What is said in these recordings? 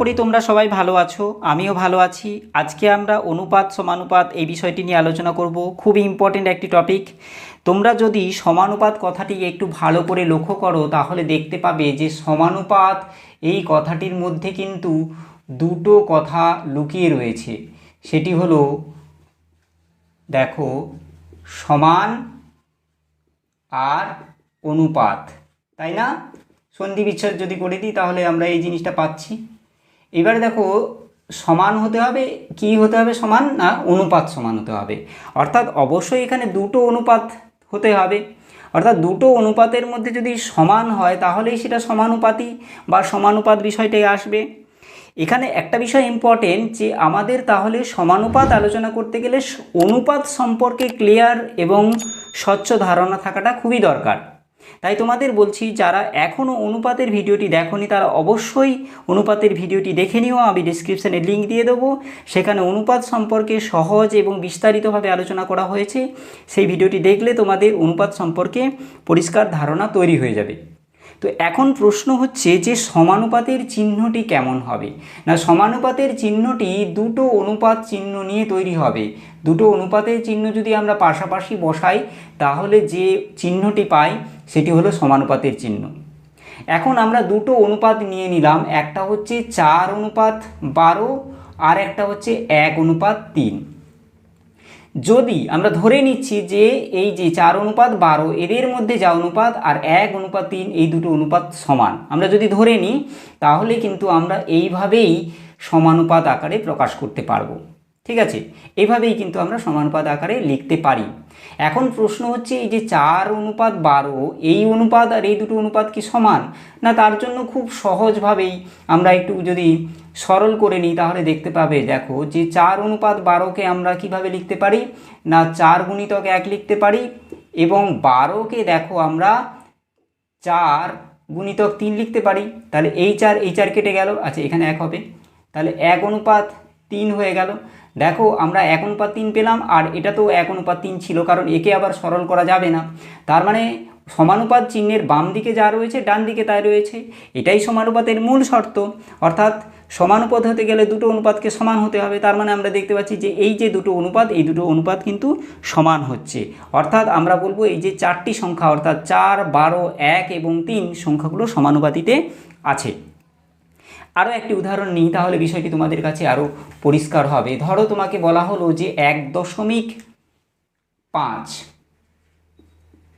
করি তোমরা সবাই ভালো আছো, আমিও ভালো আছি। আজকে আমরা অনুপাত, সমানুপাত এই বিষয়টি নিয়ে আলোচনা করব। খুবই ইম্পর্টেন্ট একটি টপিক তোমরা যদি সমানুপাত কথাটি একটু ভালো করে লক্ষ্য করো, তাহলে দেখতে পাবে যে সমানুপাত এই কথাটির মধ্যে কিন্তু দুটো কথা লুকিয়ে রয়েছে। সেটি হলো, দেখো, সমান আর অনুপাত। তাই না? সন্ধি বিচ্ছেদ যদি করে দিই, তাহলে আমরা এই জিনিসটা পাচ্ছি। এবারে দেখো, সমান হতে হবে, কি হতে হবে সমান না অনুপাত সমান হতে হবে? অর্থাৎ অবশ্যই এখানে দুটো অনুপাত হতে হবে। অর্থাৎ দুটো অনুপাতের মধ্যে যদি সমান হয়, তাহলেই সেটা সমানুপাতি বা সমানুপাত বিষয়টাই আসবে। এখানে একটা বিষয় ইম্পর্টেন্ট যে আমাদের তাহলে সমানুপাত আলোচনা করতে গেলে অনুপাত সম্পর্কে ক্লিয়ার এবং স্বচ্ছ ধারণা থাকাটা খুবই দরকার। তাই তোমাদের বলছি, যারা এখনও অনুপাতের ভিডিওটি দেখোনি, তারা অবশ্যই অনুপাতের ভিডিওটি দেখে নিও। আমি ডিসক্রিপশানে লিঙ্ক দিয়ে দেবো। সেখানে অনুপাত সম্পর্কে সহজ এবং বিস্তারিতভাবে আলোচনা করা হয়েছে। সেই ভিডিওটি দেখলে তোমাদের অনুপাত সম্পর্কে পরিষ্কার ধারণা তৈরি হয়ে যাবে। তো এখন প্রশ্ন হচ্ছে যে সমানুপাতের চিহ্নটি কেমন হবে? না, সমানুপাতের চিহ্নটি দুটো অনুপাত চিহ্ন নিয়ে তৈরি হবে। দুটো অনুপাতের চিহ্ন যদি আমরা পাশাপাশি বসাই, তাহলে যে চিহ্নটি পাই, সেটি হলো সমানুপাতের চিহ্ন। এখন আমরা দুটো অনুপাত নিয়ে নিলাম। একটা হচ্ছে চার অনুপাত বারো, আর একটা হচ্ছে এক অনুপাত তিন। যদি আমরা ধরে নিচ্ছি যে এই যে চার অনুপাত বারো, এদের মধ্যে যা অনুপাত আর এক অনুপাত তিন, এই দুটো অনুপাত সমান। আমরা যদি ধরে নিই, তাহলে কিন্তু আমরা এইভাবেই সমানুপাত আকারে প্রকাশ করতে পারব। ঠিক আছে? এভাবেই কিন্তু আমরা সমানুপাত আকারে লিখতে পারি। এখন প্রশ্ন হচ্ছে, এই যে চার অনুপাত বারো, এই অনুপাত আর এই দুটো অনুপাত কি সমান? না, তার জন্য খুব সহজভাবেই আমরা একটু যদি সরল করে নিই, তাহলে দেখতে পাবে, দেখো, যে চার অনুপাত বারোকে আমরা কীভাবে লিখতে পারি? না, চার গুণিতক এক লিখতে পারি, এবং বারোকে দেখো আমরা চার গুণিতক তিন লিখতে পারি। তাহলে এই চার এই চার কেটে গেল আচ্ছা এখানে এক হবে। তাহলে এক অনুপাত তিন হয়ে গেল। দেখো, আমরা এক অনুপাত তিন পেলাম, আর এটা তো এক অনুপাত তিন ছিল, কারণ একে আবার সরল করা যাবে না। তার মানে সমানুপাত চিহ্নের বাম দিকে যা রয়েছে, ডান দিকে তাই রয়েছে। এটাই সমানুপাতের মূল শর্ত। অর্থাৎ সমানুপাত হতে গেলে দুটো অনুপাতকে সমান হতে হবে। তার মানে আমরা দেখতে পাচ্ছি যে এই যে দুটো অনুপাত, এই দুটো অনুপাত কিন্তু সমান হচ্ছে। অর্থাৎ আমরা বলব এই যে চারটি সংখ্যা, অর্থাৎ চার, বারো, এক এবং তিন সংখ্যাগুলো সমানুপাতিতে আছে। আরও একটি উদাহরণ নিই, তাহলে বিষয়টি তোমাদের কাছে আরও পরিষ্কার হবে। ধরো তোমাকে বলা হলো যে এক দশমিক পাঁচ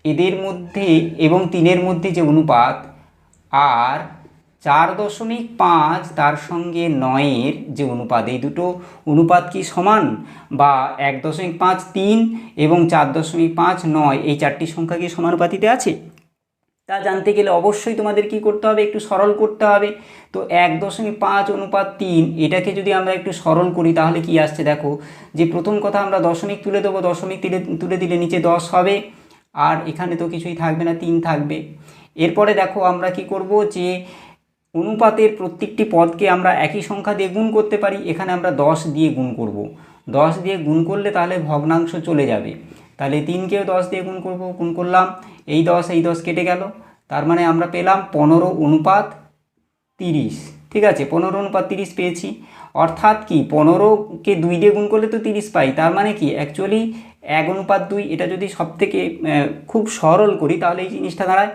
এদের মধ্যে এবং তিনের মধ্যে যে অনুপাত, আর চার দশমিক পাঁচ তার সঙ্গে নয়ের যে অনুপাত, এই দুটো অনুপাত কি সমান? বা এক দশমিক পাঁচ তিন এবং চার দশমিক পাঁচ নয়, এই চারটি সংখ্যা কি সমানুপাতিতে আছে? তা জানতে গেলে অবশ্যই তোমাদের কি করতে হবে? একটু সরল করতে হবে। তো এক দশমিক পাঁচ অনুপাত তিন, এটাকে যদি আমরা একটু সরল করি, তাহলে কি আসছে? দেখো, যে প্রথম কথা আমরা দশমিক তুলে দেবো, দশমিক তুলে তুলে দিলে নিচে দশ হবে। আর এখানে তো কিছুই থাকবে না, তিন থাকবে। এরপরে দেখো আমরা কি করব যে অনুপাতের প্রত্যেকটি পদকে আমরা একই সংখ্যা দিয়ে গুণ করতে পারি, এখানে আমরা দশ দিয়ে গুণ করব। দশ দিয়ে গুণ করলে তাহলে ভগ্নাংশ চলে যাবে। তাহলে তিনকেও দশ দিয়ে গুণ করব, গুণ করলাম, এই দশ এই দশ কেটে গেল। তার মানে আমরা পেলাম পনেরো অনুপাত তিরিশ, ঠিক আছে? পনেরো অনুপাত তিরিশ পেয়েছি। অর্থাৎ কি? পনেরোকে দুই দিয়ে গুণ করলে তো তিরিশ পাই। তার মানে কি? অ্যাকচুয়ালি এক অনুপাত দুই, এটা যদি সব থেকে খুব সরল করি, তাহলে এই জিনিসটা দাঁড়ায়।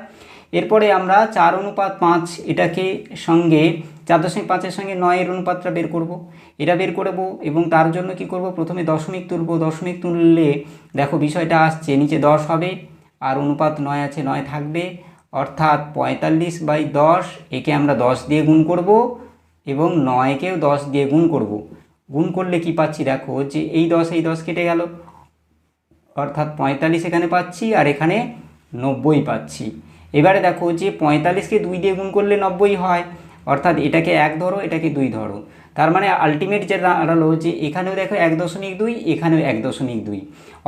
এরপরে আমরা চার অনুপাত পাঁচ, এটাকে সঙ্গে, চার দশমিক পাঁচের সঙ্গে নয়ের অনুপাতটা বের করব। এটা বের করব এবং তার জন্য কি করব? প্রথমে দশমিক তুলব। দশমিক তুললে দেখো বিষয়টা আসছে, নিচে দশ হবে, আর অনুপাত নয় আছে, নয় থাকবে। অর্থাৎ পঁয়তাল্লিশ বাই দশ, একে আমরা দশ দিয়ে গুণ করব এবং নয়কেও দশ দিয়ে গুণ করব। গুণ করলে কি পাচ্ছি? দেখো যে এই দশ এই দশ কেটে গেল। অর্থাৎ পঁয়তাল্লিশ এখানে পাচ্ছি আর এখানে নব্বই পাচ্ছি। এবারে দেখো যে পঁয়তাল্লিশকে দুই দিয়ে গুণ করলে নব্বই হয়, অর্থাৎ এটাকে এক ধরো, এটাকে দুই ধরো। তার মানে আলটিমেট যে দাঁড়াল যে এখানেও দেখো এক দশমিক দুই, এখানেও এক দশমিক দুই।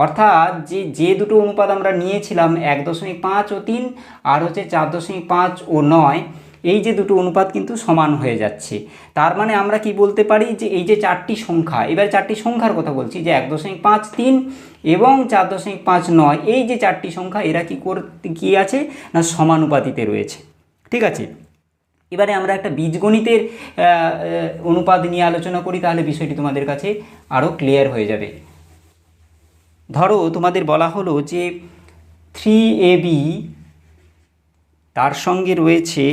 অর্থাৎ যে যে দুটো অনুপাত আমরা নিয়েছিলাম, এক দশমিক পাঁচ ও তিন, আর হচ্ছে চার দশমিক পাঁচ ও নয় এই যে দুটো অনুপাত কিন্তু সমান হয়ে যাচ্ছে। তার মানে আমরা কি বলতে পারি যে এই যে চারটি সংখ্যা, এবার চারটি সংখ্যার কথা বলছি যে এক দশমিক পাঁচ তিন এবং চার দশমিক পাঁচ নয়, এই যে চারটি সংখ্যা এরা কি করতে কী আছে না সমানুপাতিতে রয়েছে। ঠিক আছে? এবারে আমরা একটা বীজগণিতের অনুপাত নিয়ে আলোচনা করি, তাহলে বিষয়টি তোমাদের কাছে আরও ক্লিয়ার হয়ে যাবে। ধরো তোমাদের বলা হলো যে থ্রি এ বি তার সঙ্গে রয়েছে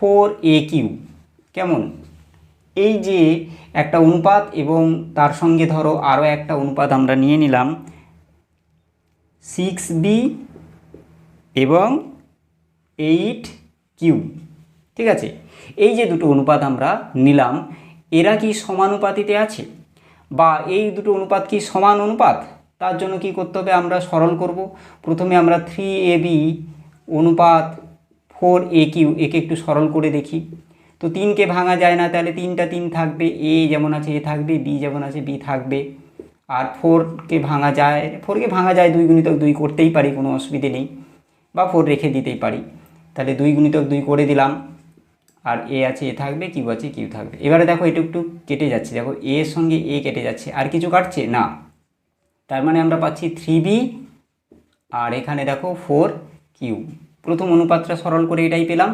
ফোর এ কিউ কেমন? এই যে একটা অনুপাত এবং তার সঙ্গে ধরো আরও একটা অনুপাত আমরা নিয়ে নিলাম সিক্স বি এবং এইট কিউ ঠিক আছে? এই যে দুটো অনুপাত আমরা নিলাম, এরা কি সমানুপাতিতে আছে? বা এই দুটো অনুপাত কি সমান অনুপাত? তার জন্য কি করতে হবে? আমরা সরল করব। প্রথমে আমরা থ্রি এ বি অনুপাত ফোর, এ কিউ একে একটু সরল করে দেখি। তো তিনকে ভাঙা যায় না, তাহলে তিনটা তিন থাকবে, এ যেমন আছে, এ থাকবে, বি যেমন আছে, বি থাকবে। আর ফোরকে ভাঙা যায়, ফোরকে ভাঙা যায় দুই গুণিতক দুই করতেই পারি, কোনো অসুবিধে নেই। বা ফোর রেখে দিতেই পারি। তাহলে দুই গুণিতক দুই করে দিলাম। আর এ আছে, এ থাকবে, কিউ আছে, কিউ থাকবে। এবারে দেখো, এটা একটু কেটে যাচ্ছে। দেখো, এ এর সঙ্গে এ কেটে যাচ্ছে। আর কিছু কাটছে? না। তার মানে আমরা পাচ্ছি থ্রি বি, আর এখানে দেখো ফোর কিউ। প্রথম অনুপাতটা সরল করে এটাই পেলাম।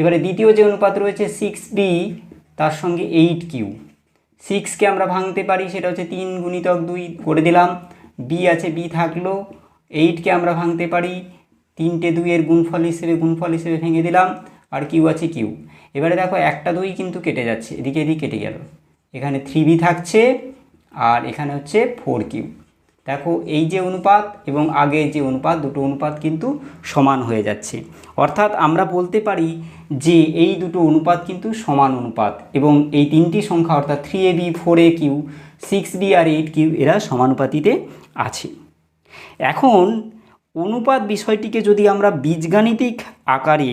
এবারে দ্বিতীয় যে অনুপাত রয়েছে সিক্স বি তার সঙ্গে এইট কিউ সিক্সকে আমরা ভাঙতে পারি, সেটা হচ্ছে তিন গুণিতক দুই করে দিলাম। বি আছে বি থাকল। এইটকে আমরা ভাঙতে পারি, তিনটে দুইয়ের গুণফল হিসেবে গুণফল হিসেবে ভেঙে দিলাম, আর কিউ আছে কিউ এবারে দেখো একটা দুই কিন্তু কেটে যাচ্ছে, এদিকে এদিকে কেটে গেল। এখানে থ্রি বি থাকছে, আর এখানে হচ্ছে ফোর কিউ দেখো এই যে অনুপাত এবং আগের যে অনুপাত, দুটো অনুপাত কিন্তু সমান হয়ে যাচ্ছে। অর্থাৎ আমরা বলতে পারি যে এই দুটো অনুপাত কিন্তু সমান অনুপাত এবং এই তিনটি সংখ্যা, অর্থাৎ three A B four A Q six B R eight Q এরা সমানুপাতিতে আছে। এখন অনুপাত বিষয়টিকে যদি আমরা বীজগাণিতিক আকারে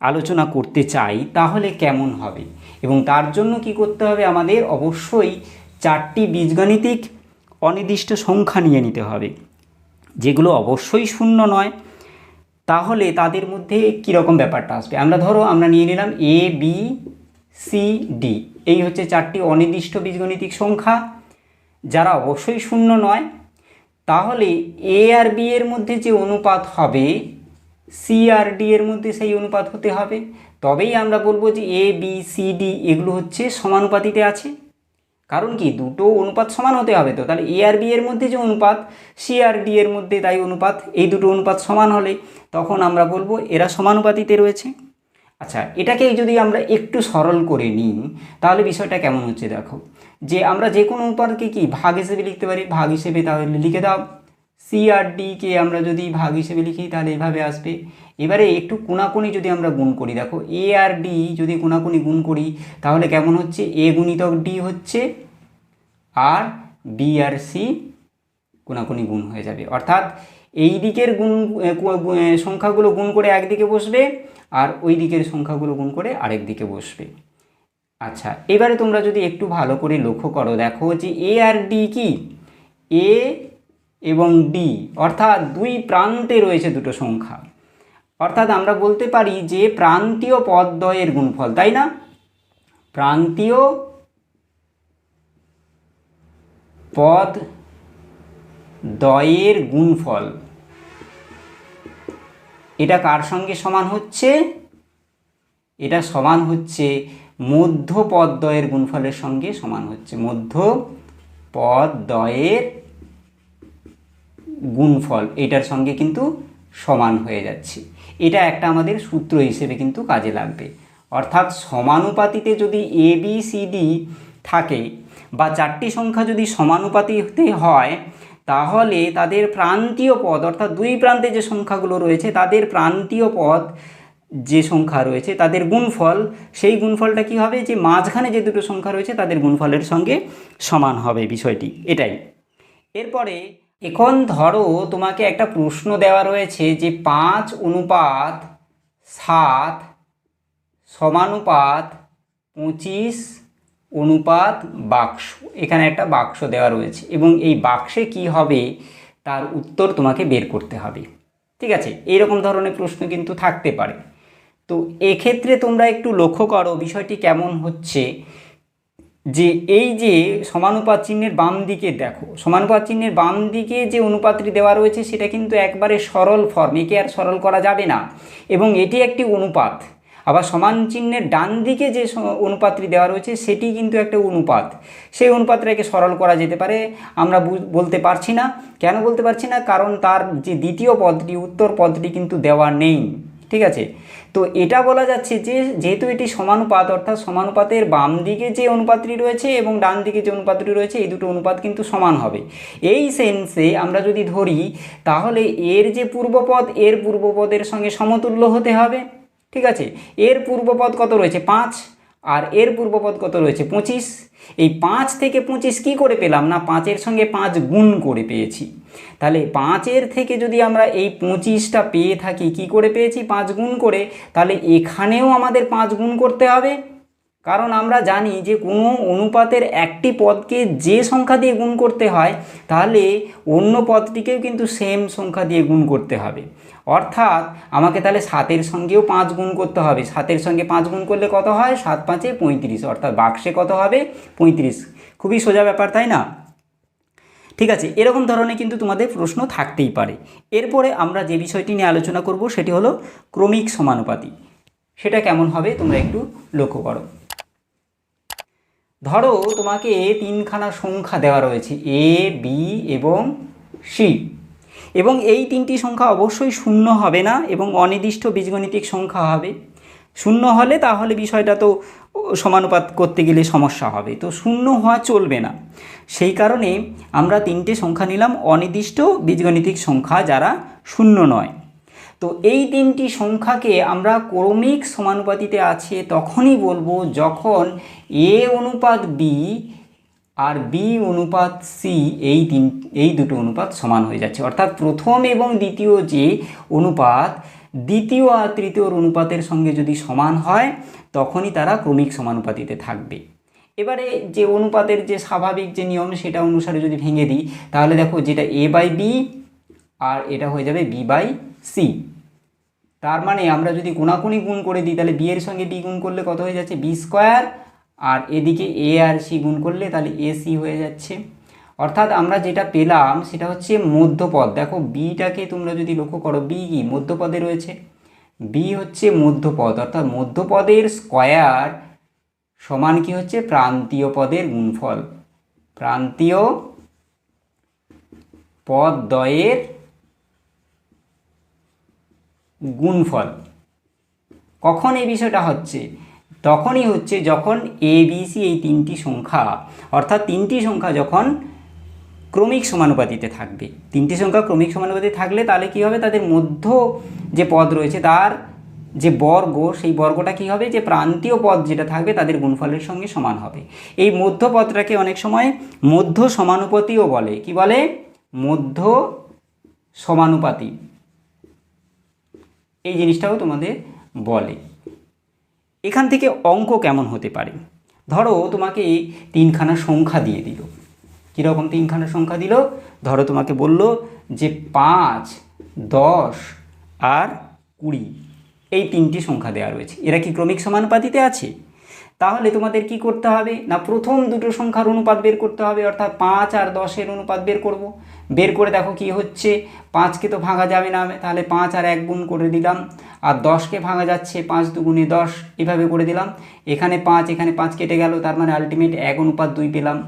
আলোচনা করতে চাই, তাহলে কেমন হবে? এবং তার জন্য কি করতে হবে? আমাদের অবশ্যই চারটি বীজগাণিতিক অনির্দিষ্ট সংখ্যা নিয়ে নিতে হবে। যেগুলো অবশ্যই শূন্য নয়, তাহলে তাদের মধ্যে কীরকম ব্যাপারটা আসবে? আমরা ধরো আমরা নিয়ে নিলাম এ বি সি ডি এই হচ্ছে চারটি অনির্দিষ্ট বীজগণিতিক সংখ্যা। যারা অবশ্যই শূন্য নয়, তাহলে এ আর বি এর মধ্যে যে অনুপাত হবে সি আর ডি এর মধ্যে সেই অনুপাত হতে হবে। তবেই আমরা বলব যে এ বি সি ডি এগুলো হচ্ছে সমানুপাতিতে আছে। কারণ কি? দুটো অনুপাত সমান হতে হবে তো। তাহলে এ আর বি এর মধ্যে যে অনুপাত সি আর ডি এর মধ্যে তাই অনুপাত, এই দুটো অনুপাত সমান হলে তখন আমরা বলব এরা সমানুপাতিতে রয়েছে। আচ্ছা এটাকে যদি আমরা একটু সরল করে নিই, তাহলে বিষয়টা কেমন হচ্ছে দেখো। যে আমরা যে কোনো অনুপাতকে কি ভাগ হিসেবে লিখতে পারি? ভাগ হিসেবে তাহলে লিখে দাও। সি আর ডিকে আমরা যদি ভাগ হিসেবে লিখি, তাহলে এভাবে আসবে। এবারে একটু কোনাকুনি যদি আমরা গুণ করি, দেখো এ আর ডি যদি কোনাকুনি গুণ করি, তাহলে কেমন হচ্ছে? এ গুণিতক ডি হচ্ছে আর বি আর সি কোনাকুনি গুণ হয়ে যাবে। অর্থাৎ এই দিকের গুণ সংখ্যাগুলো গুণ করে একদিকে বসবে আর ওই দিকের সংখ্যাগুলো গুণ করে আরেক দিকে বসবে। আচ্ছা এবারে তোমরা যদি একটু ভালো করে লক্ষ্য করো, দেখো যে এ আর ডি কি? এ এবং ডি অর্থাৎ দুই প্রান্তে রয়েছে দুটো সংখ্যা। অর্থাৎ আমরা বলতে পারি যে প্রান্তীয় পদদ্বয়ের গুণফল, তাই না? প্রান্তীয় পদ দয়ের গুণফল, এটা কার সঙ্গে সমান হচ্ছে? এটা সমান হচ্ছে মধ্য পদদ্বয়ের গুণফলের সঙ্গে সমান হচ্ছে। মধ্য পদদ্বয়ের গুণফল, এটার সঙ্গে কিন্তু সমান হয়ে যাচ্ছে। এটা একটা আমাদের সূত্র হিসেবে কিন্তু কাজে লাগবে। অর্থাৎ সমানুপাতিতে যদি এ বি সি ডি থাকে বা চারটি সংখ্যা যদি সমানুপাতিতে হয়, তাহলে তাদের প্রান্তীয় পদ, অর্থাৎ দুই প্রান্তে যে সংখ্যাগুলো রয়েছে, তাদের প্রান্তীয় পদ যে সংখ্যা রয়েছে, তাদের গুণফল, সেই গুণফলটা কি হবে? যে মাঝখানে যে দুটো সংখ্যা রয়েছে, তাদের গুণফলের সঙ্গে সমান হবে বিষয়টি। এটাই। এরপরে এখন ধরো তোমাকে একটা প্রশ্ন দেওয়া রয়েছে যে পাঁচ অনুপাত সাত সমানুপাত পঁচিশ অনুপাত বাক্স। এখানে একটা বাক্স দেওয়া রয়েছে এবং এই বাক্সে কি হবে তার উত্তর তোমাকে বের করতে হবে। ঠিক আছে? এইরকম ধরনের প্রশ্ন কিন্তু থাকতে পারে। তো এক্ষেত্রে তোমরা একটু লক্ষ্য করো বিষয়টি কেমন হচ্ছে। যে এই যে সমানুপাত চিহ্নের বাম দিকে দেখো, সমানুপাত চিহ্নের বাম দিকে যে অনুপাতটি দেওয়া রয়েছে সেটা কিন্তু একবারে সরল ফর্ম একে আর সরল করা যাবে না। এবং এটি একটি অনুপাত। আবার সমান চিহ্নের ডান দিকে যে অনুপাতটি দেওয়া রয়েছে সেটি কিন্তু একটা অনুপাত। সেই অনুপাতটাকে সরল করা যেতে পারে, আমরা বলতে পারছি না। কেন বলতে পারছি না? কারণ তার যে দ্বিতীয় পদটি, উত্তর পদটি কিন্তু দেওয়া নেই। ঠিক আছে? তো এটা বলা যাচ্ছে যে, যেহেতু এটি সমানুপাত, অর্থাৎ সমানুপাতের বাম দিকে যে অনুপাতটি রয়েছে এবং ডান দিকে যে অনুপাতটি রয়েছে, এই দুটো অনুপাত কিন্তু সমান হবে। এই সেন্সে আমরা যদি ধরি, তাহলে এর যে পূর্বপদ, এর পূর্বপদের সঙ্গে সমতুল্য হতে হবে। ঠিক আছে? এর পূর্বপদ কত রয়েছে? পাঁচ। আর এর পূর্বপদ কত রয়েছে? পঁচিশ। এই পাঁচ থেকে পঁচিশ কী করে পেলাম? না, পাঁচের সঙ্গে পাঁচ গুণ করে পেয়েছি। তাহলে পাঁচের থেকে যদি আমরা এই পঁচিশটা পেয়ে থাকি, কি করে পেয়েছি? পাঁচ গুণ করে। তাহলে এখানেও আমাদের পাঁচ গুণ করতে হবে। কারণ আমরা জানি যে কোনো অনুপাতের একটি পদকে যে সংখ্যা দিয়ে গুণ করতে হয়, তাহলে অন্য পদটিকেও কিন্তু সেম সংখ্যা দিয়ে গুণ করতে হবে। অর্থাৎ আমাকে তাহলে সাতের সঙ্গেও পাঁচ গুণ করতে হবে। সাতের সঙ্গে পাঁচ গুণ করলে কত হয়? সাত পাঁচে পঁয়ত্রিশ। অর্থাৎ বাক্সে কত হবে? পঁয়ত্রিশ। খুবই সোজা ব্যাপার, তাই না? ঠিক আছে, এরকম ধরনের কিন্তু তোমাদের প্রশ্ন থাকতেই পারে। এরপরে আমরা যে বিষয়টি নিয়ে আলোচনা করব সেটি হলো ক্রমিক সমানুপাতি। সেটা কেমন হবে তোমরা একটু লক্ষ্য করো। ধরো তোমাকে তিনখানা সংখ্যা দেওয়া রয়েছে, এ, বি এবং সি। এবং এই তিনটি সংখ্যা অবশ্যই শূন্য হবে না এবং অনির্দিষ্ট বীজগণিতিক সংখ্যা হবে। শূন্য হলে তাহলে বিষয়টা তো সমানুপাত করতে গেলে সমস্যা হবে। তো শূন্য হওয়া চলবে না। সেই কারণে আমরা তিনটে সংখ্যা নিলাম, অনির্দিষ্ট বীজগণিতিক সংখ্যা যারা শূন্য নয়। তো এই তিনটি সংখ্যাকে আমরা ক্রমিক সমানুপাতিতে আছে তখনই বলব যখন এ অনুপাত বি আর বি অনুপাত সি এই তিন, এই দুটো অনুপাত সমান হয়ে যাচ্ছে। অর্থাৎ প্রথম এবং দ্বিতীয় যে অনুপাত, দ্বিতীয় আর তৃতীয়র অনুপাতের সঙ্গে যদি সমান হয়, তখনই তারা ক্রমিক সমানুপাতিতে থাকবে। এবারে যে অনুপাতের যে স্বাভাবিক যে নিয়ম, সেটা অনুসারে যদি ভেঙে দিই, তাহলে দেখো যেটা এ বাই বি আর এটা হয়ে যাবে বি বাই সি তার মানে আমরা যদি কোনাকুনি গুণ করে দিই, তাহলে বি এর সঙ্গে বি গুণ করলে কত হয়ে যাচ্ছে? বি স্কোয়ার আর এদিকে এ আর সি গুণ করলে তাহলে এ সি হয়ে যাচ্ছে। অর্থাৎ আমরা যেটা পেলাম সেটা হচ্ছে মধ্যপদ। দেখো বিটাকে তোমরা যদি লক্ষ্য করো বি কি? মধ্যপদে রয়েছে। বি হচ্ছে মধ্যপদ। অর্থাৎ মধ্যপদের স্কোয়ার সমান কি হচ্ছে? প্রান্তীয় পদের গুণফল। প্রান্তীয় পদ দ্বয়ের গুণফল। কখন এই বিষয়টা হচ্ছে? তখনই হচ্ছে যখন এ বি সি এই তিনটি সংখ্যা, অর্থাৎ তিনটি সংখ্যা যখন ক্রমিক সমানুপাতিতে থাকবে, তিনটি সংখ্যা ক্রমিক সমানুপাতি থাকলে তাহলে কী হবে? তাদের মধ্য যে পদ রয়েছে, তার যে বর্গ, সেই বর্গটা কী হবে? যে প্রান্তীয় পদ যেটা থাকবে, তাদের গুণফলের সঙ্গে সমান হবে। এই মধ্য পদটাকে অনেক সময় মধ্য সমানুপাতিও বলে। কি বলে? মধ্য সমানুপাতি। এই জিনিসটাও তোমাদের বলে। এখান থেকে অঙ্ক কেমন হতে পারে? ধরো তোমাকে তিনখানা সংখ্যা দিয়ে দিল। কীরকম তিনখানা সংখ্যা দিল? ধরো তোমাকে বলল যে পাঁচ, দশ আর কুড়ি। এই তিনটি সংখ্যা দেওয়া রয়েছে। এরা কি ক্রমিক সমানুপাতিতে আছে? তাহলে তোমাদের কি করতে হবে? না প্রথম দুটো সংখ্যার অনুপাত বের করতে হবে, অর্থাৎ পাঁচ আর দশের অনুপাত বের করব। বের করে দেখো কি হচ্ছে? পাঁচকে তো ভাঙা যাবে না, তাহলে পাঁচ আর এক গুণ করে দিলাম। আর দশকে ভাঙা যাচ্ছে পাঁচ দুগুণে দশ, এভাবে করে দিলাম। এখানে পাঁচ এখানে পাঁচ কেটে গেল, তার মানে আলটিমেট এক অনুপাত দুই পেলাম।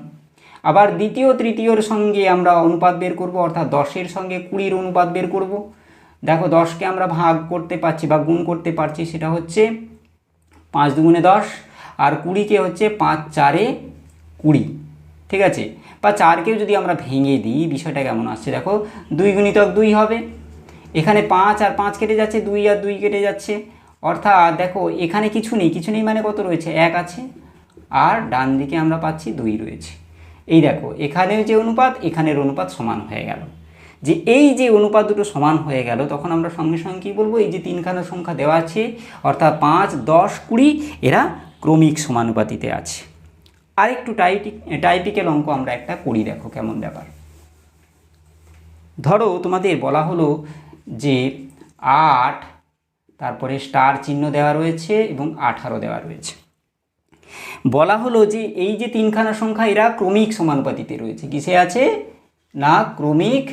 আবার দ্বিতীয়, তৃতীয়র সঙ্গে আমরা অনুপাত বের করব, অর্থাৎ দশের সঙ্গে কুড়ির অনুপাত বের করব। দেখো দশকে আমরা ভাগ করতে পারছি বা গুণ করতে পারছি, সেটা হচ্ছে পাঁচ দুগুণে দশ, আর কুড়িকে হচ্ছে পাঁচ চারে কুড়ি। ঠিক আছে? বা চারকেও যদি আমরা ভেঙে দিই, বিষয়টা কেমন আসছে দেখো? দুই গুণিতক দুই হবে। এখানে পাঁচ আর পাঁচ কেটে যাচ্ছে, দুই আর দুই কেটে যাচ্ছে। অর্থাৎ দেখো, এখানে কিছু নেই কিছু নেই মানে কত রয়েছে? এক আছে। আর ডান দিকে আমরা পাচ্ছি দুই রয়েছে। এই দেখো এখানের যে অনুপাত, এখানের অনুপাত সমান হয়ে গেল। যে এই যে অনুপাত দুটো সমান হয়ে গেল, তখন আমরা সঙ্গে সঙ্গে কী বলব? এই যে তিনখানা সংখ্যা দেওয়া আছে, অর্থাৎ পাঁচ, দশ, কুড়ি, এরা ক্রমিক সমানুপাতিতে আছে। আরেকটু টাইপিক টাইপিক্যাল অঙ্ক আমরা একটা করি, দেখো কেমন ব্যাপার। ধরো তোমাদের বলা হলো যে আট, তারপরে স্টার চিহ্ন দেওয়া রয়েছে এবং আঠারো দেওয়া রয়েছে। বলা হলো যে এই যে তিনখানা সংখ্যা, এরা ক্রমিক সমানুপাতিতে রয়েছে। কিসে আছে? না, ক্রমিক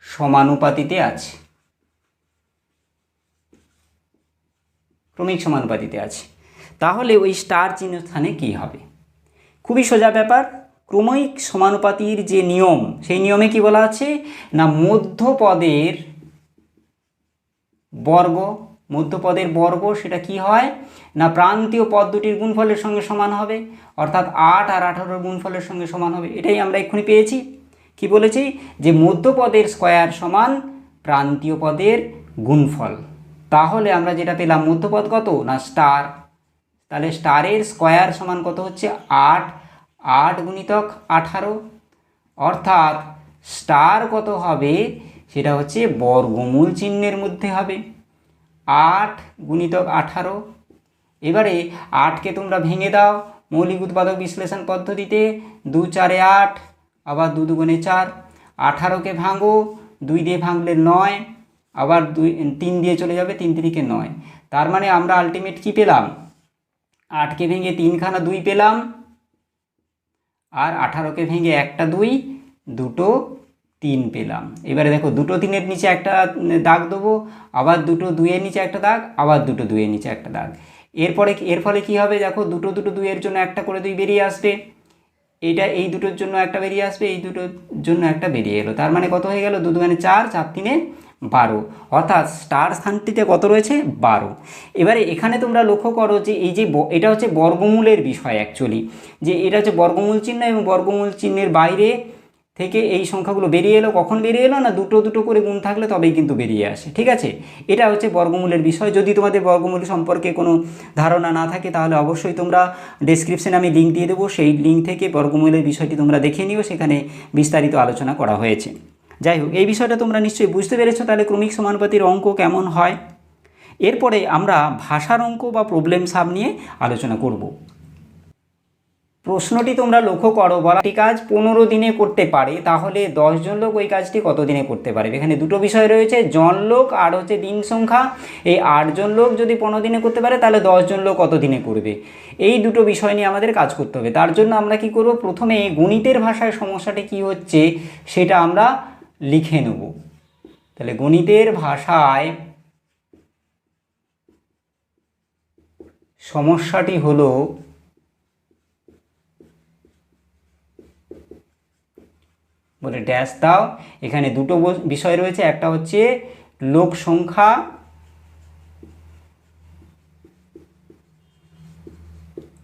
সমানুপাতিতে আছে। ক্রমিক সমানুপাতিতে আছে। তাহলে ওই স্টার চিহ্ন স্থানে কী হবে? খুবই সোজা ব্যাপার। ক্রমিক সমানুপাতির যে নিয়ম, সেই নিয়মে কি বলা আছে? না, মধ্যপদের বর্গ মধ্যপদের বর্গ, সেটা কি হয়? না, প্রান্তীয় পদ দুটির গুণফলের সঙ্গে সমান হবে, অর্থাৎ আট আর আঠারোর গুণফলের সঙ্গে সমান হবে, এটাই আমরা এক্ষুনি পেয়েছি। কি বলেছি? যে মধ্যপদের স্কয়ার সমান প্রান্তীয় পদের গুণফল। তাহলে আমরা যেটা পেলাম, মধ্যপদ কত? না, স্টার। তাহলে স্টারের স্কয়ার সমান কত হচ্ছে? আট। আট গুণিতক আঠারো। অর্থাৎ স্টার কত হবে? সেটা হচ্ছে বর্গমূল চিহ্নের মধ্যে হবে। আট গুণিতক আঠারো। এবারে আটকে তোমরা ভেঙে দাও মৌলিক উৎপাদক বিশ্লেষণ পদ্ধতিতে। দু চারে আট, আবার দু দুগুণে চার। আঠারোকে ভাঙো, দুই দিয়ে ভাঙলে নয়, আবার দুই, তিন দিয়ে চলে যাবে, তিন তিরিকে নয়। তার মানে আমরা আলটিমেট কি পেলাম? আটকে ভেঙে তিনখানা দুই পেলাম। আর আঠারোকে ভেঙে একটা দুই, দুটো তিন পেলাম। এবারে দেখো, দুটো তিনের নিচে একটা দাগ দেবো, আবার দুটো দুইয়ের নিচে একটা দাগ, আবার দুটো দুইয়ের নিচে একটা দাগ। এরপরে এর ফলে কি হবে দেখো, দুটো দুটো দুইয়ের জন্য একটা করে দুই বেরিয়ে আসবে। এটা, এই দুটোর জন্য একটা বেরিয়ে আসবে, এই দুটোর জন্য একটা বেরিয়ে এলো। তার মানে কত হয়ে গেল? দু দুগানে চার চার তিনে বারো। অর্থাৎ স্টার স্থানটিতে কত রয়েছে? বারো। এবারে এখানে তোমরা লক্ষ্য করো যে এই যে এটা হচ্ছে বর্গমূলের বিষয় অ্যাকচুয়ালি যে এটা হচ্ছে বর্গমূল চিহ্ন এবং বর্গমূল চিহ্নের বাইরে থেকে এই সংখ্যাগুলো বেরিয়ে এলো। কখন বেরিয়ে এলো? না দুটো দুটো করে গুণ থাকলে তবেই কিন্তু বেরিয়ে আসে। ঠিক আছে? এটা হচ্ছে বর্গমূলের বিষয়। যদি তোমাদের বর্গমূল সম্পর্কে কোনো ধারণা না থাকে, তাহলে অবশ্যই তোমরা ডেসক্রিপশনে আমি লিঙ্ক দিয়ে দেবো। সেই লিঙ্ক থেকে বর্গমূলের বিষয়টি তোমরা দেখে নিও। সেখানে বিস্তারিত আলোচনা করা হয়েছে। যাই হোক এই বিষয়টা তোমরা নিশ্চয়ই বুঝতে পেরেছ, তাহলে ক্রমিক সমানুপাতির অঙ্ক কেমন হয়? এরপরে আমরা ভাষার অঙ্ক বা প্রবলেম সাব নিয়ে আলোচনা করব। প্রশ্নটি তোমরা লক্ষ্য করো, বলা কাজ পনেরো দিনে করতে পারে, তাহলে দশজন লোক ওই কাজটি কত দিনে করতে পারে এখানে দুটো বিষয় রয়েছে, জন লোক আর হচ্ছে দিন সংখ্যা। এই আটজন লোক যদি পনেরো দিনে করতে পারে, তাহলে দশজন লোক কত দিনে করবে? এই দুটো বিষয় নিয়ে আমাদের কাজ করতে হবে। তার জন্য আমরা কি করব? প্রথমে গণিতের ভাষায় সমস্যাটি কি হচ্ছে, সেটা আমরা লিখে নেব। তাহলে গণিতের ভাষায় সমস্যাটি হলো বলে ড্যাশ দাও। এখানে দুটো বিষয় রয়েছে। একটা হচ্ছে লোক সংখ্যা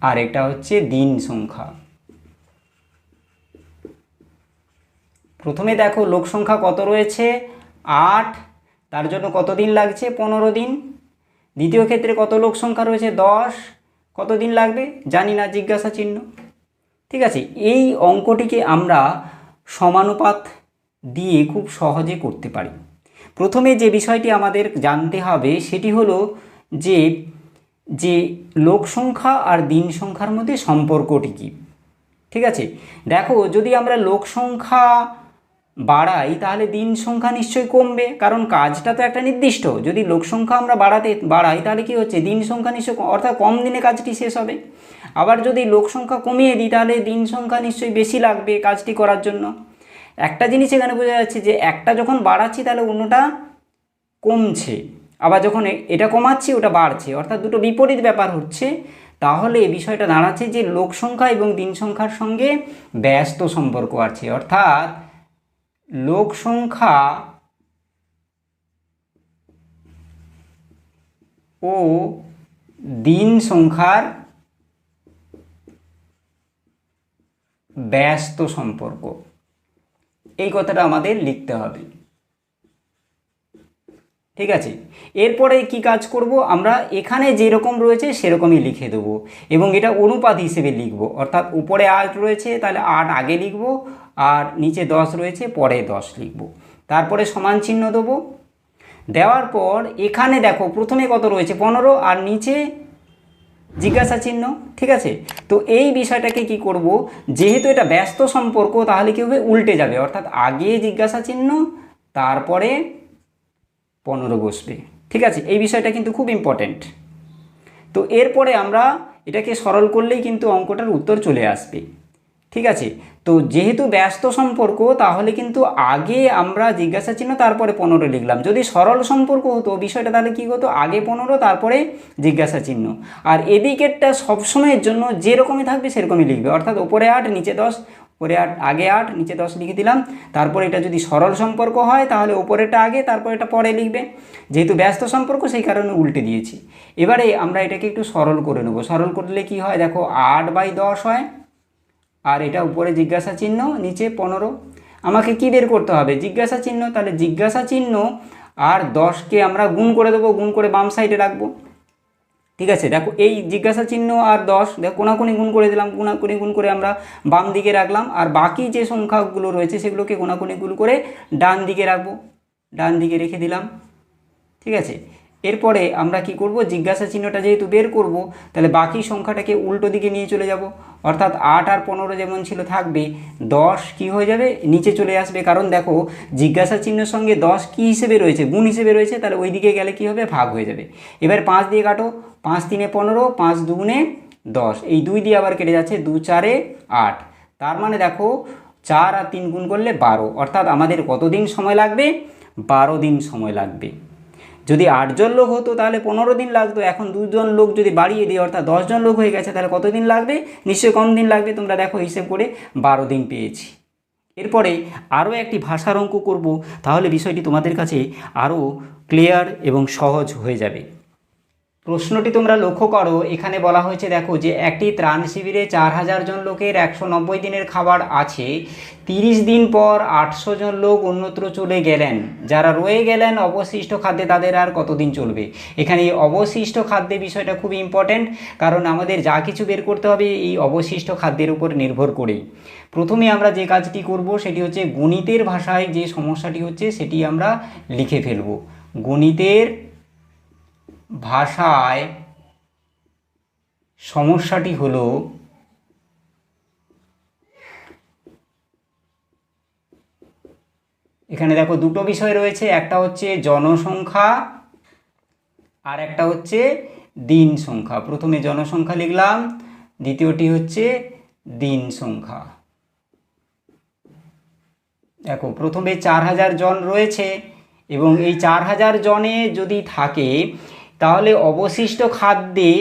আর একটা হচ্ছে দিন সংখ্যা। প্রথমে দেখো লোক সংখ্যা কত রয়েছে? আট। তার জন্য কত দিন লাগছে? পনেরো দিন। দ্বিতীয় ক্ষেত্রে কত লোক সংখ্যা রয়েছে? দশ। কত দিন লাগবে? জানি না, জিজ্ঞাসা চিহ্ন। ঠিক আছে, এই অঙ্কটিকে আমরা সমানুপাত দিয়ে খুব সহজে করতে পারি। প্রথমে যে বিষয়টি আমাদের জানতে হবে, সেটি হলো যে যে লোক সংখ্যা আর দিন সংখ্যার মধ্যে সম্পর্কটি কী? ঠিক আছে, দেখো যদি আমরা লোক সংখ্যা বাড়াই, তাহলে দিন সংখ্যা নিশ্চয়ই কমবে। কারণ কাজটা তো একটা নির্দিষ্ট। যদি লোক সংখ্যা আমরা বাড়াতে, বাড়াই, তাহলে কি হচ্ছে? দিন সংখ্যা নিশ্চয় ক- অর্থাৎ কম দিনে কাজটি শেষ হবে। আবার যদি লোক সংখ্যা কমিয়ে দিই, তাহলে দিন সংখ্যা নিশ্চয়ই বেশি লাগবে কাজটি করার জন্য। একটা জিনিস এখানে বোঝা যাচ্ছে যে, একটা যখন বাড়াচ্ছি, তাহলে অন্যটা কমছে। আবার যখন এটা কমাচ্ছি, ওটা বাড়ছে। অর্থাৎ দুটো বিপরীত ব্যাপার হচ্ছে। তাহলে বিষয়টা দাঁড়াচ্ছে যে, লোক সংখ্যা এবং দিন সংখ্যার সঙ্গে ব্যস্ত সম্পর্ক আছে। অর্থাৎ লোক সংখ্যা ও দিন সংখ্যার ব্যস্ত সম্পর্ক। এই কথাটা আমাদের লিখতে হবে। ঠিক আছে? এরপরে কি কাজ করব? আমরা এখানে যেরকম রয়েছে সেরকমই লিখে দেবো এবং এটা অনুপাত হিসেবে লিখব। অর্থাৎ উপরে আট রয়েছে, তাহলে আট আগে লিখব। আর নিচে দশ রয়েছে, পরে দশ লিখব। তারপরে সমান চিহ্ন দেবো। দেওয়ার পর এখানে দেখো, প্রথমে কত রয়েছে? পনেরো, আর নিচে জিজ্ঞাসা চিহ্ন, ঠিক আছে? তো এই বিষয়টাকে কি করব? যেহেতু এটা ব্যস্ত সম্পর্ক, তাহলে কী হবে? উল্টে যাবে। অর্থাৎ আগে জিজ্ঞাসা চিহ্ন, তারপরে পনেরো বসবে। ঠিক আছে? এই বিষয়টা কিন্তু খুব ইম্পর্ট্যান্ট তো এরপরে আমরা এটাকে সরল করলেই কিন্তু অঙ্কটার উত্তর চলে আসবে। ঠিক আছে? তো যেহেতু ব্যস্ত সম্পর্ক, তাহলে কিন্তু আগে আমরা জিজ্ঞাসা চিহ্ন, তারপরে পনেরো লিখলাম। যদি সরল সম্পর্ক হতো, বিষয়টা তাহলে কী হতো? আগে পনেরো, তারপরে জিজ্ঞাসা চিহ্ন। আর এদিকেরটা সবসময়ের জন্য যেরকমই থাকবে, সেরকমই লিখবে। অর্থাৎ ওপরে আট, নিচে দশ, ওপরে আট, আগে আট, নিচে দশ লিখে দিলাম। তারপর এটা যদি সরল সম্পর্ক হয়, তাহলে ওপরেটা আগে, তারপর এটা পরে লিখবে। যেহেতু ব্যস্ত সম্পর্ক, সেই কারণে উল্টে দিয়েছি। এবারে আমরা এটাকে একটু সরল করে নেব। সরল করলে কি হয়? দেখো, আট বাই দশ হয় আর এটা উপরে জিজ্ঞাসা চিহ্ন, নিচে পনেরো। আমাকে কি বের করতে হবে? জিজ্ঞাসা চিহ্ন, তাহলে জিজ্ঞাসা চিহ্ন আর দশকে আমরা গুণ করে দেবো, গুণ করে বাম সাইডে রাখব। ঠিক আছে? দেখো, এই জিজ্ঞাসা চিহ্ন আর দশ, দেখো, কোনাকুনি গুণ করে দিলাম, কোনাকুনি গুণ করে আমরা বাম দিকে রাখলাম। আর বাকি যে সংখ্যাগুলো রয়েছে, সেগুলোকে কোনাকুনি গুণ করে ডান দিকে রাখব। ডান দিকে রেখে দিলাম। ঠিক আছে? এরপরে আমরা কি করব? জিজ্ঞাসা চিহ্নটা যেহেতু বের করব, তাহলে বাকি সংখ্যাটাকে উল্টো দিকে নিয়ে চলে যাব। অর্থাৎ আট আর পনেরো যেমন ছিল থাকবে, দশ কি হয়ে যাবে? নিচে চলে আসবে। কারণ দেখো, জিজ্ঞাসা চিহ্নের সঙ্গে দশ কি হিসেবে রয়েছে, গুণ হিসেবে রয়েছে, তাহলে ওই দিকে গেলে কি হবে? ভাগ হয়ে যাবে। এবার পাঁচ দিয়ে কাটো। পাঁচ তিনে পনেরো, পাঁচ দুগুণে দশ। এই দুই দিয়ে আবার কেটে যাচ্ছে দু চারে আট। তার মানে দেখো, চার আর তিন গুণ করলে বারো। অর্থাৎ আমাদের কতদিন সময় লাগবে? বারো দিন সময় লাগবে। যদি আটজন লোক হতো তাহলে পনেরো দিন লাগতো, এখন দুজন লোক যদি বাড়িয়ে দিই অর্থাৎ দশজন লোক হয়ে গেছে, তাহলে কতদিন লাগবে? নিশ্চয়ই কম দিন লাগবে, তোমরা দেখো হিসেব করে বারো দিন পেয়েছি। এরপরে আরও একটি ভাষার অঙ্ক করব, তাহলে বিষয়টি তোমাদের কাছে আরও ক্লিয়ার এবং সহজ হয়ে যাবে। প্রশ্নটি তোমরা লক্ষ্য করো, এখানে বলা হয়েছে, দেখো যে একটি ত্রাণ শিবিরে চার হাজার জন লোকের একশো নব্বই দিনের খাবার আছে, তিরিশ দিন পর আটশো জন লোক অন্যত্র চলে গেলেন। যারা রয়ে গেলেন অবশিষ্ট খাদ্যে তাদের আর কতদিন চলবে? এখানে এই অবশিষ্ট খাদ্যে বিষয়টা খুব ইম্পর্ট্যান্ট কারণ আমাদের যা কিছু বের করতে হবে এই অবশিষ্ট খাদ্যের উপর নির্ভর করেই। প্রথমে আমরা যে কাজটি করব সেটি হচ্ছে গণিতের ভাষায় যে সমস্যাটি হচ্ছে সেটি আমরা লিখে ফেলব। গণিতের ভাষায় সমস্যাটি হলো এখানে দেখো দুটো বিষয় রয়েছে, একটা হচ্ছে জনসংখ্যা আর একটা হচ্ছে দিন সংখ্যা। প্রথমে জনসংখ্যা লিখলাম, দ্বিতীয়টি হচ্ছে দিন সংখ্যা। দেখো, প্রথমে চার হাজার জন রয়েছে এবং এই চার হাজার জনে যদি থাকে তাহলে অবশিষ্ট খাদ্যে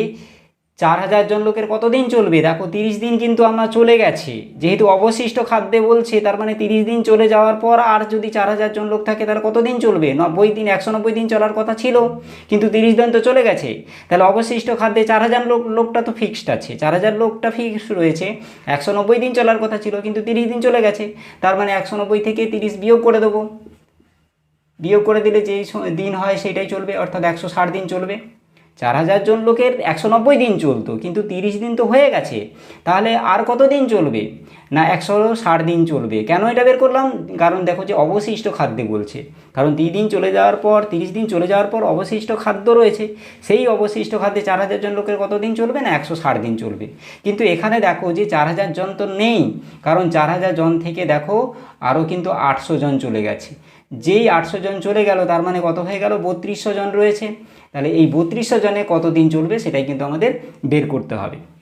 চার হাজার জন লোকের কতদিন চলবে? দেখো, তিরিশ দিন কিন্তু আমরা চলে গেছে। যেহেতু অবশিষ্ট খাদ্যে বলছে, তার মানে তিরিশ দিন চলে যাওয়ার পর আর যদি চার হাজার জন লোক থাকে, তাহলে কতদিন চলবে? নব্বই দিন একশো নব্বই দিন চলার কথা ছিল, কিন্তু তিরিশ দিন তো চলে গেছে। তাহলে অবশিষ্ট খাদ্যে চার হাজার লোক, লোকটা তো ফিক্সড আছে। চার হাজার লোকটা ফিক্সড রয়েছে একশো নব্বই দিন চলার কথা ছিল, কিন্তু তিরিশ দিন চলে গেছে। তার মানে একশো নব্বই থেকে তিরিশ বিয়োগ করে দেবো। বিয়োগ করে দিলে যেই দিন হয় সেটাই চলবে, অর্থাৎ একশো ষাট দিন চলবে। চার হাজার জন লোকের একশো নব্বই দিন চলতো, কিন্তু তিরিশ দিন তো হয়ে গেছে। তাহলে আর কত দিন চলবে? না, একশো ষাট দিন চলবে। কেন এটা বের করলাম? কারণ দেখো যে অবশিষ্ট খাদ্যে বলছে। কারণ তিন দিন চলে যাওয়ার পর, তিরিশ দিন চলে যাওয়ার পর অবশিষ্ট খাদ্য রয়েছে। সেই অবশিষ্ট খাদ্যে চার হাজার জন লোকের কত দিন চলবে? না, একশো ষাট দিন চলবে। কিন্তু এখানে দেখো যে চার হাজার জন তো নেই। কারণ চার হাজার জন থেকে দেখো আরও কিন্তু আটশো জন চলে গেছে। যেই আটশো জন চলে গেল, তার মানে কত হয়ে গেল? বত্রিশশো জন রয়েছে। তাহলে এই বত্রিশশো জনে কত দিন চলবে সেটাই কিন্তু আমাদের বের করতে হবে।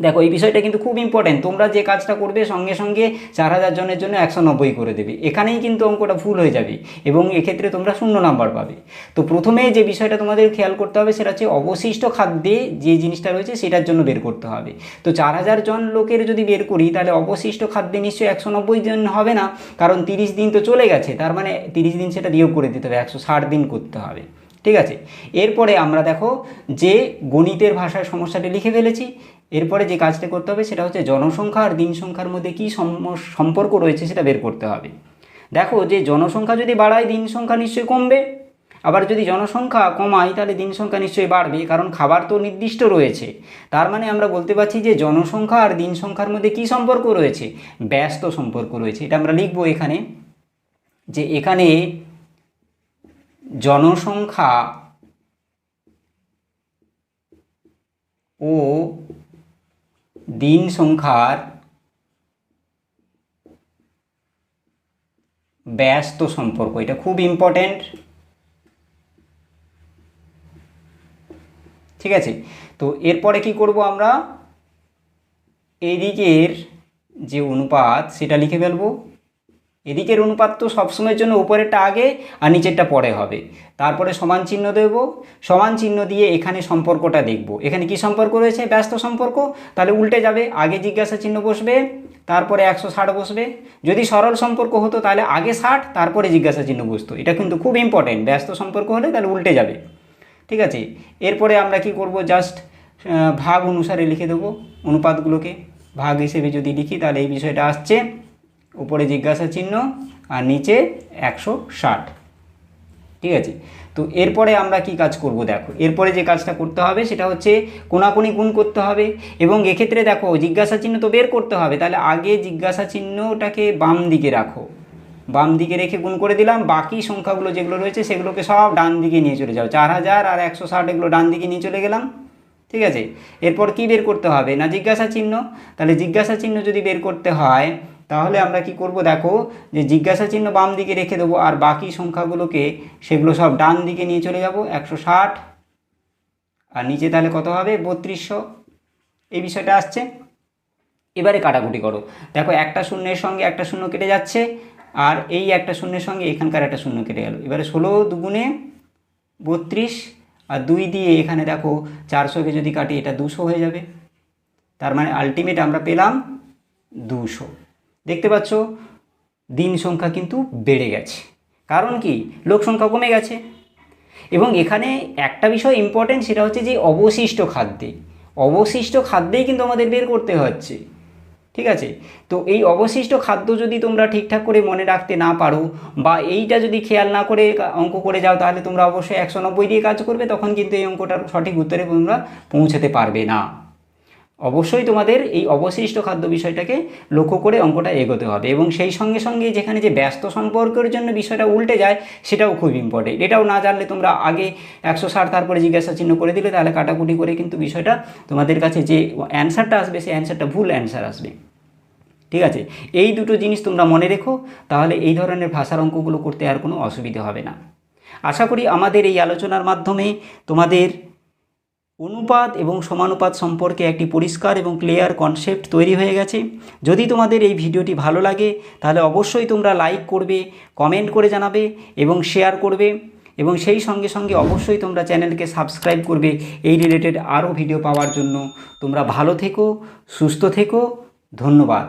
দেখো, এই বিষয়টা কিন্তু খুব ইম্পর্টেন্ট তোমরা যে কাজটা করবে, সঙ্গে সঙ্গে চার হাজার জনের জন্য একশো নব্বই করে দেবে। এখানেই কিন্তু অঙ্কটা ভুল হয়ে যাবে এবং এক্ষেত্রে তোমরা শূন্য নাম্বার পাবে। তো প্রথমে যে বিষয়টা তোমাদের খেয়াল করতে হবে, সেটা হচ্ছে অবশিষ্ট খাদ্যে যে জিনিসটা রয়েছে, সেটার জন্য বের করতে হবে। তো চার হাজার জন লোকের যদি বের করি, তাহলে অবশিষ্ট খাদ্যে নিশ্চয়ই একশো নব্বই জন হবে না। কারণ তিরিশ দিন তো চলে গেছে, তার মানে তিরিশ দিন সেটা বিয়োগ করে দিতে হবে, একশো ষাট দিন করতে হবে। ঠিক আছে? এরপরে আমরা দেখো যে গণিতের ভাষায় সমস্যাটি লিখে ফেলেছি। এরপরে যে কাজটা করতে হবে সেটা হচ্ছে জনসংখ্যা আর দিন সংখ্যার মধ্যে কী সম্পর্ক রয়েছে সেটা বের করতে হবে। দেখো যে জনসংখ্যা যদি বাড়ায়, দিন সংখ্যা নিশ্চয়ই কমবে। আবার যদি জনসংখ্যা কমায়, তাহলে দিন সংখ্যা নিশ্চয়ই বাড়বে। কারণ খাবার তো নির্দিষ্ট রয়েছে। তার মানে আমরা বলতে পারছি যে জনসংখ্যা আর দিন সংখ্যার মধ্যে কী সম্পর্ক রয়েছে? ব্যস্ত সম্পর্ক রয়েছে। এটা আমরা লিখব এখানে যে এখানে জনসংখ্যা ও দিন সংখ্যার ব্যস্ত সম্পর্ক, এটা খুব ইম্পর্ট্যান্ট ঠিক আছে? তো এরপরে কি করব আমরা? এদিকের যে অনুপাত, সেটা লিখে ফেলব। এদিকের অনুপাত তো সবসময়ের জন্য উপরেরটা আগে আর নিচেরটা পরে হবে। তারপরে সমান চিহ্ন দেব। সমান চিহ্ন দিয়ে এখানে সম্পর্কটা দেখব। এখানে কি সম্পর্ক রয়েছে? ব্যস্ত সম্পর্ক। তাহলে উল্টে যাবে। আগে জিজ্ঞাসা চিহ্ন বসবে, তারপরে একশো ষাট বসবে। যদি সরল সম্পর্ক হতো তাহলে আগে ষাট, তারপরে জিজ্ঞাসা চিহ্ন বসতো। এটা কিন্তু খুব ইম্পর্টেন্ট ব্যস্ত সম্পর্ক হলে তাহলে উল্টে যাবে। ঠিক আছে? এরপরে আমরা কি করব? জাস্ট ভাগ অনুসারে লিখে দেবো অনুপাতগুলোকে। ভাগ হিসেবে যদি লিখি তাহলে এই বিষয়টা আসছে। উপরে জিজ্ঞাসা চিহ্ন আর নিচে একশো ষাট। ঠিক আছে? তো এরপরে আমরা কি কাজ করব দেখো? এরপরে যে কাজটা করতে হবে সেটা হচ্ছে কোনাকুনি গুণ করতে হবে এবং এক্ষেত্রে দেখো জিজ্ঞাসা চিহ্ন তো বের করতে হবে, তাহলে আগে জিজ্ঞাসা চিহ্নটাকে বাম দিকে রাখো। বাম দিকে রেখে গুণ করে দিলাম, বাকি সংখ্যাগুলো যেগুলো রয়েছে সেগুলোকে সব ডান দিকে নিয়ে চলে যাও। চার হাজার আর একশো ষাট এগুলো ডান দিকে নিয়ে চলে গেলাম। ঠিক আছে? এরপর কি বের করতে হবে? না জিজ্ঞাসা চিহ্ন? তাহলে জিজ্ঞাসা চিহ্ন যদি বের করতে হয় তাহলে আমরা কি করব? দেখো, যে জিজ্ঞাসা চিহ্ন বাম দিকে রেখে দেবো, আর বাকি সংখ্যাগুলোকে সেগুলো সব ডান দিকে নিয়ে চলে যাব, একশো ষাট। আর নিচে তাহলে কত হবে? বত্রিশশো। এই বিষয়টা আসছে। এবারে কাটাকুটি করো। দেখো, একটা শূন্যের সঙ্গে একটা শূন্য কেটে যাচ্ছে, আর এই একটা শূন্যের সঙ্গে এখানকার একটা শূন্য কেটে গেল। এবারে ষোলো দুগুণে বত্রিশ, আর দুই দিয়ে এখানে দেখো চারশোকে যদি কাটি, এটা দুশো হয়ে যাবে। তার মানে আলটিমেট আমরা পেলাম দুশো। দেখতে পাচ্ছ, দিন সংখ্যা কিন্তু বেড়ে গেছে। কারণ কি? লোক সংখ্যা কমে গেছে। এবং এখানে একটা বিষয় ইম্পর্টেন্ট সেটা হচ্ছে যে অবশিষ্ট খাদ্যে। অবশিষ্ট খাদ্যেই কিন্তু আমাদের বের করতে হচ্ছে। ঠিক আছে? তো এই অবশিষ্ট খাদ্য যদি তোমরা ঠিকঠাক করে মনে রাখতে না পারো, বা এইটা যদি খেয়াল না করে অঙ্ক করে যাও, তাহলে তোমরা অবশ্যই একশো নব্বই দিয়ে কাজ করবে, তখন কিন্তু এই অঙ্কটার সঠিক উত্তরে তোমরা পৌঁছাতে পারবে না। অবশ্যই তোমাদের এই অবশিষ্ট খাদ্য বিষয়টাকে লক্ষ্য করে অঙ্কটা এগোতে হবে এবং সেই সঙ্গে সঙ্গে যেখানে যে ব্যস্ত সম্পর্কের জন্য বিষয়টা উল্টে যায়, সেটাও খুব ইম্পর্টেন্ট এটাও না জানলে তোমরা আগে একশো ষাট তারপরে জিজ্ঞাসা চিহ্ন করে দিলে, তাহলে কাটাকুটি করে কিন্তু বিষয়টা তোমাদের কাছে যে অ্যান্সারটা আসবে, সেই অ্যান্সারটা ভুল অ্যান্সার আসবে। ঠিক আছে? এই দুটো জিনিস তোমরা মনে রেখো, তাহলে এই ধরনের ভাষার অঙ্কগুলো করতে আর কোনো অসুবিধা হবে না। আশা করি আমাদের এই আলোচনার মাধ্যমে তোমাদের অনুপাত এবং সমানুপাত সম্পর্কে একটি পরিষ্কার এবং ক্লিয়ার কনসেপ্ট তৈরি হয়ে গেছে। যদি তোমাদের এই ভিডিওটি ভালো লাগে, তাহলে অবশ্যই তোমরা লাইক করবে কমেন্ট করে জানাবে এবং শেয়ার করবে এবং সেই সঙ্গে সঙ্গে অবশ্যই তোমরা চ্যানেলকে সাবস্ক্রাইব করবে। এই রিলেটেড আরও ভিডিও পাওয়ার জন্য। তোমরা ভালো থেকো, সুস্থ থেকো, ধন্যবাদ।